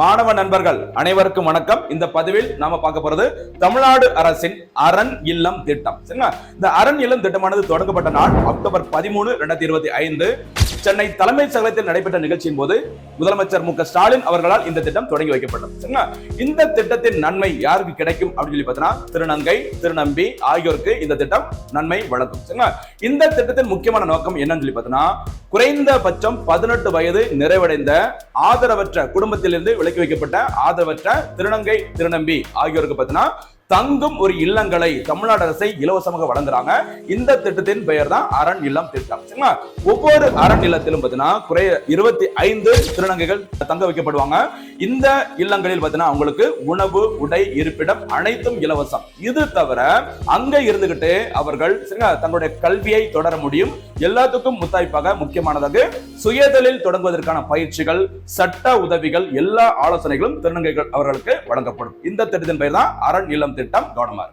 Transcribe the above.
மாணவ நண்பர்கள் அனைவருக்கும் வணக்கம். இந்த பதிவில் நாம பார்க்க போறது தமிழ்நாடு அரசின் அரண் இல்லம் திட்டம். சரிங்களா? இந்த அரண் இல்லம் திட்டமானது தொடங்கப்பட்ட நாள் அக்டோபர் பதிமூணு ரெண்டாயிரத்தி இருபத்தி ஐந்து. சென்னை தலைமைச் செயலகத்தில் நடைபெற்ற நிகழ்ச்சியின் போது முதலமைச்சர் மு ஸ்டாலின் அவர்களால் இந்த திட்டம் தொடங்கி வைக்கப்பட்டது. சரிங்களா? இந்த திட்டத்தின் நன்மை யாருக்கு கிடைக்கும் அப்படின்னு சொல்லி பார்த்தீங்கன்னா திருநங்கை திருநம்பி ஆகியோருக்கு இந்த திட்டம் நன்மை வழங்கும். சரிங்களா? இந்த திட்டத்தின் முக்கியமான நோக்கம் என்னன்னு சொல்லி பார்த்தீங்கன்னா குறைந்தபட்சம் பதினெட்டு வயது நிறைவடைந்த ஆதரவற்ற குடும்பத்திலிருந்து விலக்கி வைக்கப்பட்ட ஆதரவற்ற திருநங்கை திருநம்பி ஆகியோருக்கு பார்த்தீங்கன்னா தங்கும் ஒரு இல்லங்களை தமிழ்நாடு அரசை இலவசமாக வழங்குறாங்க. இந்த திட்டத்தின் பெயர் தான் அரண் இல்லம் திட்டம். சரிங்களா? ஒவ்வொரு அரண் இல்லத்திலும் பார்த்தீங்கன்னா குறைய இருபத்தி ஐந்து திருநங்கைகள் தங்க வைக்கப்படுவாங்க. இந்த இல்லங்களில் பார்த்தீங்கன்னா அவங்களுக்கு உணவு உடை இருப்பிடம் அனைத்தும் இலவசம். இது தவிர அங்க இருந்துகிட்டு அவர்கள் தங்களுடைய கல்வியை தொடர முடியும். எல்லாத்துக்கும் முத்தாய்ப்பாக முக்கியமானதாக சுயதொழில் தொடங்குவதற்கான பயிற்சிகள் சட்ட உதவிகள் எல்லா ஆலோசனைகளும் திருநங்கைகள் அவர்களுக்கு வழங்கப்படும். இந்த திட்டத்தின் பெயர் தான் அரண் இல்லம் திட்டம் கவனமாக